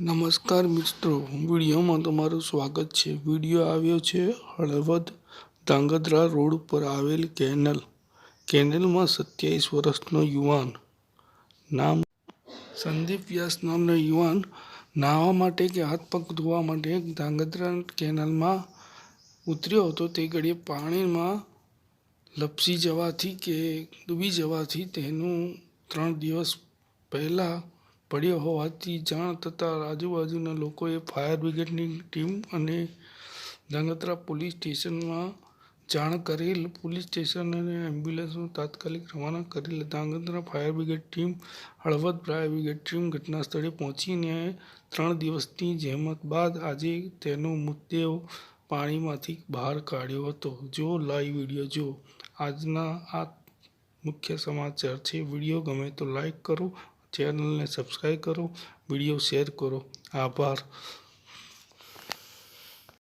નમસ્કાર મિત્રો વિડીયોમાં તમારું સ્વાગત છે. વીડિયો આવ્યો છે હળવદ ધાંગધ્રા રોડ પર આવેલ કેનલ. કેનલમાં સત્યાવીસ વર્ષનો યુવાન નામ સંદીપ વ્યાસ નામનો યુવાન નાહવા માટે કે હાથ પગ ધોવા માટે ધાંગધ્રા કેનલમાં ઉતર્યો હતો. તે ઘડીએ પાણીમાં લપસી જવાથી કે ડૂબી જવાથી તેનું ત્રણ દિવસ પહેલાં પડ્યો હોવાથી જાણ થતાં આજુબાજુના લોકોએ ફાયર બ્રિગેડની ટીમ અને ધાંગધ્રા પોલીસ સ્ટેશનમાં જાણ કરેલ પોલીસ સ્ટેશન અને એમ્બ્યુલન્સને તાત્કાલિક રવાના કરેલ Dhrangadhra fire brigade team, Halvad fire brigade team ઘટના સ્થળે પહોંચીને ત્રણ દિવસની જહેમત બાદ આજે તેનો મૃતદેહ પાણીમાંથી બહાર કાઢ્યો હતો. જો લાઈવ વીડિયો જો આજના આ મુખ્ય સમાચાર છે, વીડિયો ગમે તો લાઈક કરો ચેનલને સબસ્ક્રાઈબ કરો વીડિયો શેર કરો. આભાર.